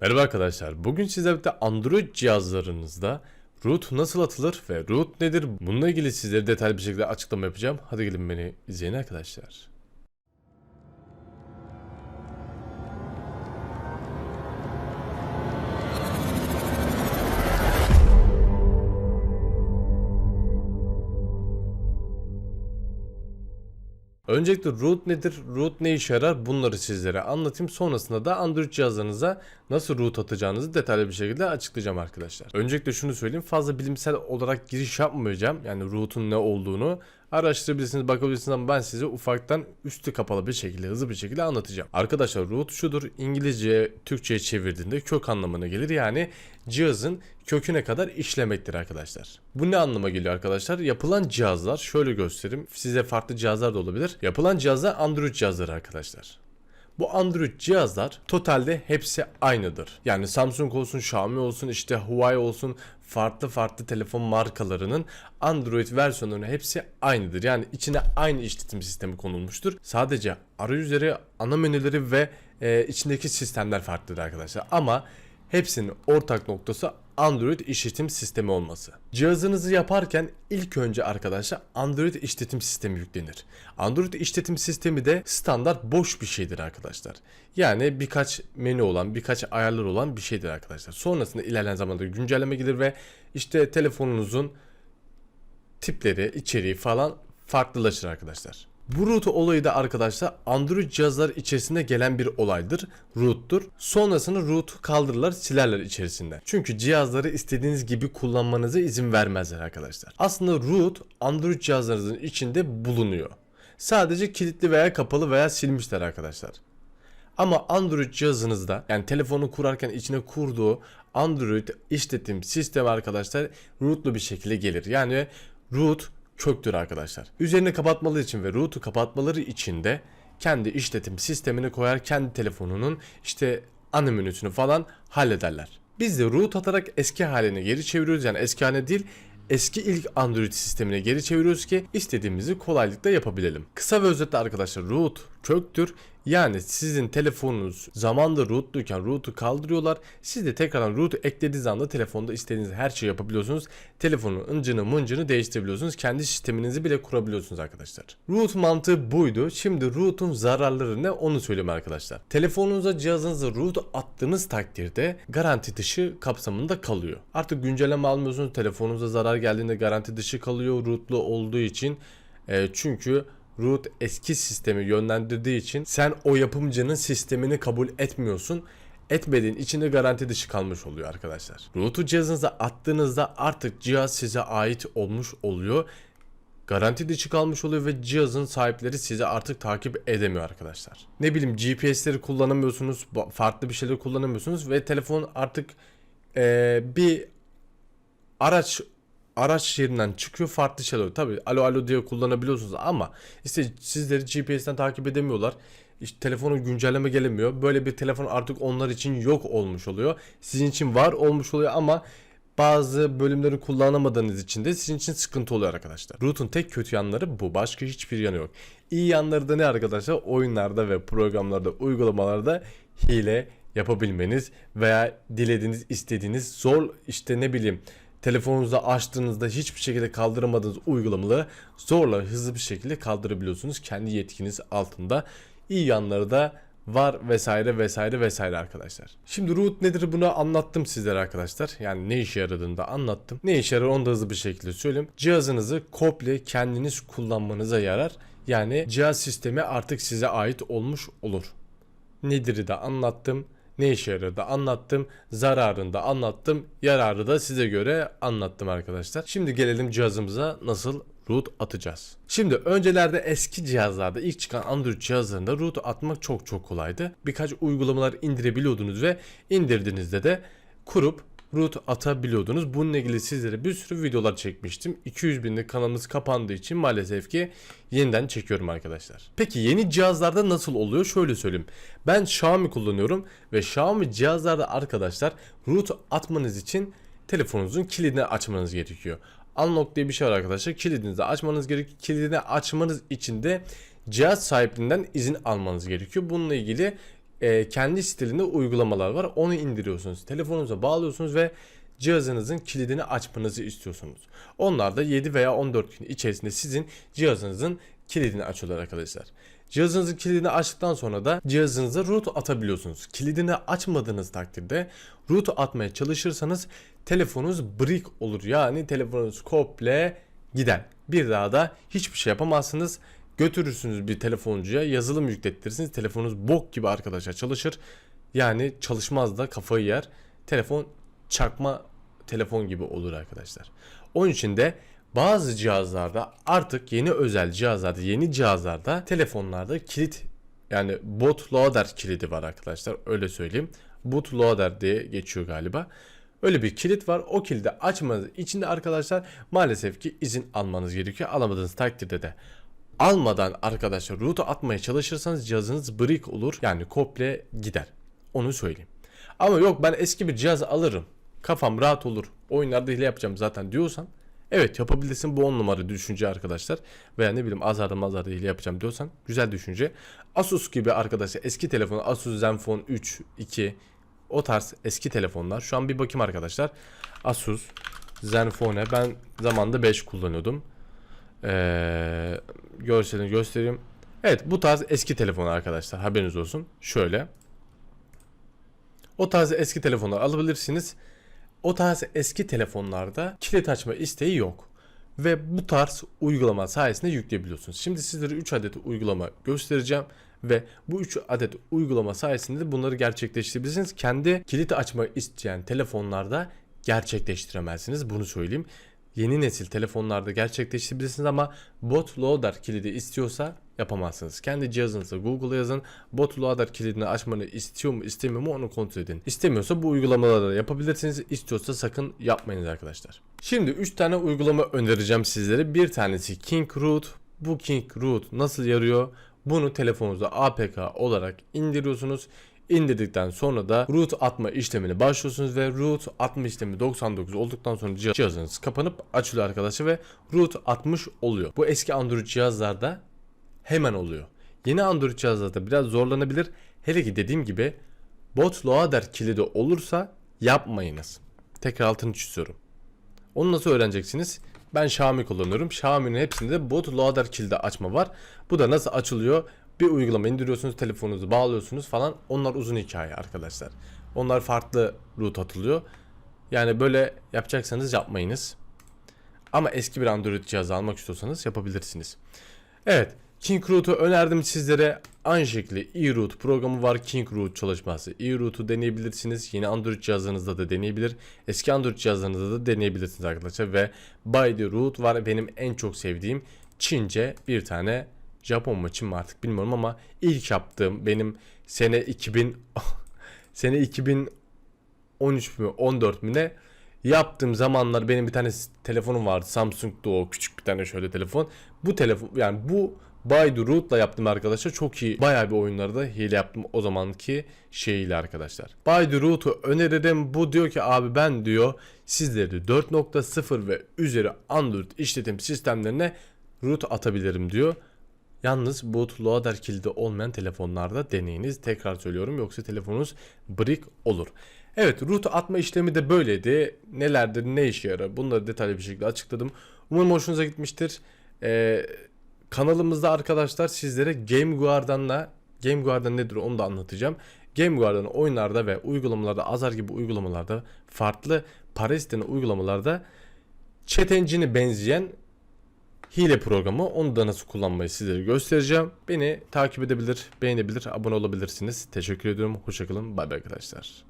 Merhaba arkadaşlar. Bugün sizlerle birlikte Android cihazlarınızda root nasıl atılır ve root nedir? Bununla ilgili sizlere detaylı bir şekilde açıklama yapacağım. Hadi gelin beni izleyin arkadaşlar. Öncelikle root nedir? Root ne işe yarar? Bunları sizlere anlatayım. Sonrasında da Android cihazlarınıza nasıl root atacağınızı detaylı bir şekilde açıklayacağım arkadaşlar. Öncelikle şunu söyleyeyim. Fazla bilimsel olarak giriş yapmayacağım. Yani root'un ne olduğunu araştırabilirsiniz, bakabilirsiniz ama ben size ufaktan üstü kapalı bir şekilde, hızlı bir şekilde anlatacağım. Arkadaşlar root şudur. İngilizce, Türkçe'ye çevirdiğinde kök anlamına gelir. Yani cihazın köküne kadar işlemektir arkadaşlar. Bu ne anlama geliyor arkadaşlar? Yapılan cihazlar şöyle göstereyim. Size farklı cihazlar da olabilir. Yapılan cihazlar Android cihazları arkadaşlar. Bu Android cihazlar totalde hepsi aynıdır. Yani Samsung olsun, Xiaomi olsun, işte Huawei olsun farklı farklı telefon markalarının Android versiyonlarının hepsi aynıdır. Yani içine aynı işletim sistemi konulmuştur. Sadece arayüzleri, ana menüleri ve e, içindeki sistemler farklıdır arkadaşlar. Ama hepsinin ortak noktası Android işletim sistemi olması. Cihazınızı yaparken ilk önce arkadaşlar Android işletim sistemi yüklenir. Android işletim sistemi de standart boş bir şeydir arkadaşlar. Yani birkaç menü olan, birkaç ayarlar olan bir şeydir arkadaşlar. Sonrasında ilerleyen zamanda güncelleme gelir ve işte telefonunuzun tipleri, içeriği falan farklılaşır arkadaşlar. Bu root olayı da arkadaşlar Android cihazlar içerisinde gelen bir olaydır. Root'tur. Sonrasında root'u kaldırırlar, silerler içerisinde. Çünkü cihazları istediğiniz gibi kullanmanıza izin vermezler arkadaşlar. Aslında root Android cihazlarınızın içinde bulunuyor. Sadece kilitli veya kapalı veya silmişler arkadaşlar. Ama Android cihazınızda yani telefonu kurarken içine kurduğu Android işletim sistemi arkadaşlar rootlu bir şekilde gelir. Yani root köktür arkadaşlar. Üzerini kapatmaları için ve root'u kapatmaları için de kendi işletim sistemini koyar kendi telefonunun işte ana menüsünü falan hallederler. Biz de root atarak eski haline geri çeviriyoruz yani eski haline değil eski ilk Android sistemine geri çeviriyoruz ki istediğimizi kolaylıkla yapabilelim. Kısa ve özetle arkadaşlar root köktür. Yani sizin telefonunuz zamanda rootluyken root'u kaldırıyorlar. Siz de tekrardan root'u eklediğiniz anda telefonda istediğiniz her şeyi yapabiliyorsunuz. Telefonun ıncını mıncını değiştirebiliyorsunuz. Kendi sisteminizi bile kurabiliyorsunuz arkadaşlar. Root mantığı buydu. Şimdi root'un zararları ne onu söyleyeyim arkadaşlar. Telefonunuza cihazınıza root attığınız takdirde garanti dışı kapsamında kalıyor. Artık güncelleme almıyorsunuz. Telefonunuza zarar geldiğinde garanti dışı kalıyor rootlu olduğu için. E, çünkü root eski sistemi yönlendirdiği için sen o yapımcının sistemini kabul etmiyorsun. Etmediğin için de garanti dışı kalmış oluyor arkadaşlar. Root'u cihazınıza attığınızda artık cihaz size ait olmuş oluyor. Garanti dışı kalmış oluyor ve cihazın sahipleri sizi artık takip edemiyor arkadaşlar. Ne bileyim GPS'leri kullanamıyorsunuz, farklı bir şeyler kullanamıyorsunuz ve telefon artık eee, bir araç araç yerinden çıkıyor farklı şeyler oluyor. Tabii alo alo diye kullanabiliyorsunuz ama işte sizleri GPS'ten takip edemiyorlar. İşte telefonu güncelleme gelemiyor. Böyle bir telefon artık onlar için yok olmuş oluyor. Sizin için var olmuş oluyor ama bazı bölümleri kullanamadığınız için de sizin için sıkıntı oluyor arkadaşlar. Root'un tek kötü yanları bu. Başka hiçbir yanı yok. İyi yanları da ne arkadaşlar? Oyunlarda ve programlarda, uygulamalarda hile yapabilmeniz veya dilediğiniz, istediğiniz zor işte ne bileyim telefonunuza açtığınızda hiçbir şekilde kaldıramadığınız uygulamaları zorla hızlı bir şekilde kaldırabiliyorsunuz kendi yetkiniz altında. İyi yanları da var vesaire vesaire vesaire arkadaşlar. Şimdi root nedir bunu anlattım sizlere arkadaşlar. Yani ne işe yaradığını da anlattım. Ne işe yarar onu da hızlı bir şekilde söyleyeyim. Cihazınızı komple kendiniz kullanmanıza yarar. Yani cihaz sistemi artık size ait olmuş olur. Nedir'i de anlattım. Ne işe yarar da anlattım. Zararını da anlattım. Yararı da size göre anlattım arkadaşlar. Şimdi gelelim cihazımıza nasıl root atacağız. Şimdi öncelerde eski cihazlarda ilk çıkan Android cihazlarında root atmak çok çok kolaydı. Birkaç uygulamalar indirebiliyordunuz ve indirdiğinizde de kurup root atabiliyordunuz. Bununla ilgili sizlere bir sürü videolar çekmiştim. 200 binlik kanalımız kapandığı için maalesef ki yeniden çekiyorum arkadaşlar. Peki yeni cihazlarda nasıl oluyor? Şöyle söyleyeyim. Ben Xiaomi kullanıyorum ve Xiaomi cihazlarda arkadaşlar root atmanız için telefonunuzun kilidini açmanız gerekiyor. Unlock diye bir şey var arkadaşlar. Kilidinizi açmanız gerekiyor. Kilidini açmanız için de cihaz sahipliğinden izin almanız gerekiyor. Bununla ilgili e, kendi stilinde uygulamalar var. Onu indiriyorsunuz. Telefonunuza bağlıyorsunuz ve cihazınızın kilidini açmanızı istiyorsunuz. Onlar da 7 veya 14 gün içerisinde sizin cihazınızın kilidini açıyorlar arkadaşlar. Cihazınızın kilidini açtıktan sonra da cihazınıza root atabiliyorsunuz. Kilidini açmadığınız takdirde root atmaya çalışırsanız telefonunuz brick olur. Yani telefonunuz komple gider. Bir daha da hiçbir şey yapamazsınız. Götürürsünüz bir telefoncuya yazılım yüklettirirsiniz. Telefonunuz bok gibi arkadaşlar çalışır. Yani çalışmaz da kafayı yer. Telefon çakma telefon gibi olur arkadaşlar. Onun için de bazı cihazlarda artık yeni özel cihazlarda, yeni cihazlarda telefonlarda kilit yani bootloader kilidi var arkadaşlar. Öyle söyleyeyim. Bootloader diye geçiyor galiba. Öyle bir kilit var. O kilidi açmanız için de arkadaşlar maalesef ki izin almanız gerekiyor. Alamadığınız takdirde de almadan arkadaşlar root'u atmaya çalışırsanız cihazınız brick olur. Yani komple gider. Onu söyleyeyim. Ama yok ben eski bir cihaz alırım. Kafam rahat olur. Oyunlarda hile yapacağım zaten diyorsan Evet yapabilirsin bu 10 numara düşünce arkadaşlar. Veya ne bileyim azarda mazarda hile yapacağım diyorsan güzel düşünce. Asus gibi arkadaşlar eski telefon Asus Zenfone 3, 2 o tarz eski telefonlar. Şu an bir bakayım arkadaşlar. Asus Zenfone ben zamanında 5 kullanıyordum. Ee, görselini göstereyim. Evet bu tarz eski telefon arkadaşlar haberiniz olsun. Şöyle. O tarz eski telefonlar alabilirsiniz. O tarz eski telefonlarda kilit açma isteği yok. Ve bu tarz uygulama sayesinde yükleyebiliyorsunuz. Şimdi sizlere 3 adet uygulama göstereceğim. Ve bu 3 adet uygulama sayesinde de bunları gerçekleştirebilirsiniz. Kendi kilit açma isteyen telefonlarda gerçekleştiremezsiniz. Bunu söyleyeyim. Yeni nesil telefonlarda gerçekleştirebilirsiniz ama bootloader kilidi istiyorsa yapamazsınız. Kendi cihazınıza Google'a yazın. Bootloader kilidini açmanı istiyor mu istemiyor mu onu kontrol edin. İstemiyorsa bu uygulamaları yapabilirsiniz. İstiyorsa sakın yapmayınız arkadaşlar. Şimdi 3 tane uygulama önereceğim sizlere. Bir tanesi King Root. Bu King Root nasıl yarıyor? Bunu telefonunuza APK olarak indiriyorsunuz. İndirdikten sonra da root atma işlemine başlıyorsunuz ve root atma işlemi 99 olduktan sonra cihaz- cihazınız kapanıp açılıyor arkadaşlar ve root atmış oluyor. Bu eski Android cihazlarda hemen oluyor. Yeni Android cihazlarda biraz zorlanabilir. Hele ki dediğim gibi bootloader kilidi olursa yapmayınız. Tekrar altını çiziyorum. Onu nasıl öğreneceksiniz? Ben Xiaomi kullanıyorum. Xiaomi'nin hepsinde bootloader kilidi açma var. Bu da nasıl açılıyor? Bir uygulama indiriyorsunuz, telefonunuzu bağlıyorsunuz falan. Onlar uzun hikaye arkadaşlar. Onlar farklı root atılıyor. Yani böyle yapacaksanız yapmayınız. Ama eski bir Android cihazı almak istiyorsanız yapabilirsiniz. Evet. King Root'u önerdim sizlere. Aynı şekilde eRoot programı var. King Root çalışması. eRoot'u deneyebilirsiniz. Yeni Android cihazlarınızda da deneyebilir. Eski Android cihazlarınızda da deneyebilirsiniz arkadaşlar. Ve By the Root var. Benim en çok sevdiğim Çince bir tane Japon Çin mi artık bilmiyorum ama ilk yaptığım benim sene 2000 sene 2013 mü 14 mü ne yaptığım zamanlar benim bir tane telefonum vardı Samsung'da o küçük bir tane şöyle telefon. Bu telefon yani bu the Root'la yaptım arkadaşlar. Çok iyi. Bayağı bir oyunlarda hile yaptım o zamanki şeyiyle arkadaşlar. The Root'u öneririm. Bu diyor ki abi ben diyor sizleri 4.0 ve üzeri Android işletim sistemlerine root atabilirim diyor. Yalnız bootloader kilidi olmayan telefonlarda deneyiniz. Tekrar söylüyorum yoksa telefonunuz brick olur. Evet root atma işlemi de böyleydi. Nelerdir ne işe yarar bunları detaylı bir şekilde açıkladım. Umarım hoşunuza gitmiştir. Ee, kanalımızda arkadaşlar sizlere Game Guardian'la Game Guardian nedir onu da anlatacağım. Game Guardian oyunlarda ve uygulamalarda Azar gibi uygulamalarda farklı para uygulamalarda chat engine'i benzeyen hile programı. Onu da nasıl kullanmayı sizlere göstereceğim. Beni takip edebilir, beğenebilir, abone olabilirsiniz. Teşekkür ediyorum. Hoşçakalın. Bay bay arkadaşlar.